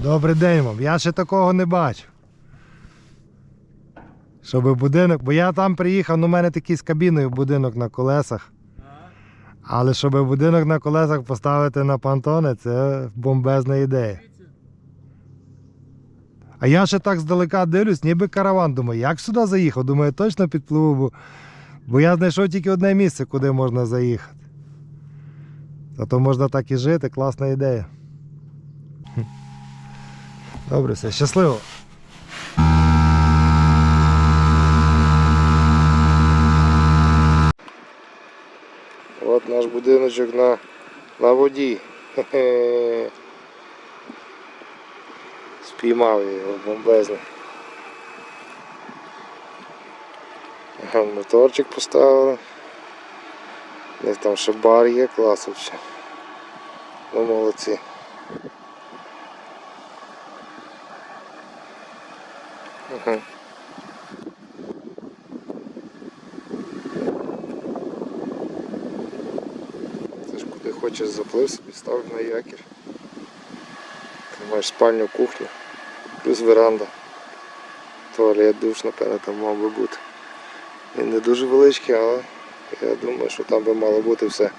Добрий день вам. Я ще такого не бачив. Щоб будинок, бо я там приїхав, ну в мене такий з кабіною будинок на колесах. Але щоб будинок на колесах поставити на понтони, це бомбезна ідея. А я ще так здалека дивлюсь, ніби караван. Думаю, як сюди заїхав? Думаю, точно підпливу, бо, бо я знайшов тільки одне місце, куди можна заїхати. Зато можна так і жити, класна ідея. Добре, все, щасливо. От наш будиночок на, на воді. Спіймав його бомбезно. Моторчик поставили. У них там ще бар є, клас вообще. Ну молодці. Ага. Це ж куди хочеш заплив собі, став на якір. Ти маєш спальню, кухню, плюс веранда. Туалет, душ, напевно, там мав би бути. Він не дуже величкий, але я думаю, що там би мало бути все.